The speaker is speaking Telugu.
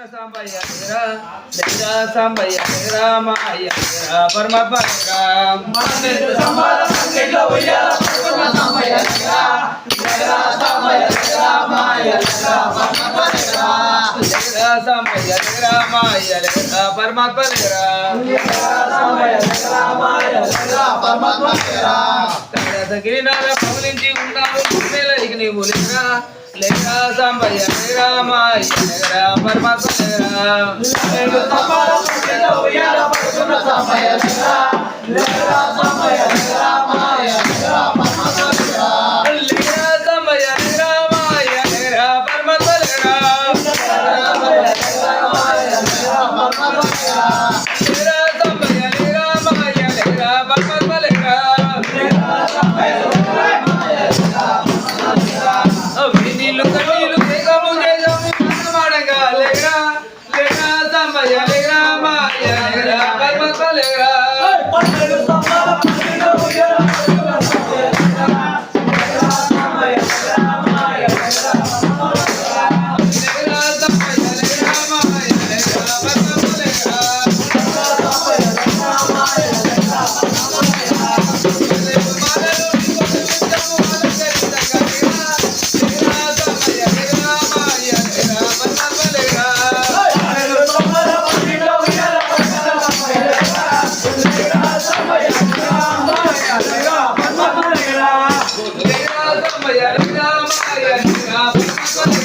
కృష్ణ సాంబయ్య లేరా, సాంబయ్య పరమాత్మ లేరా. లేరా సాంబయ్య లేరా, మాయ లేరా, పరమాత్మ లేరా. గిరినాథ పవలించి ఉన్నావు భూమిలోకి నీవు లేరా లేరా సాంబయ్య లేరా మాయ లేరా పరమాత్మ లేరా లేరా సాంబయ్య లేరా మాయ లేరా పరమాత్మ లేరా లేరా సాంబయ్య సాంబయ్య Sunday.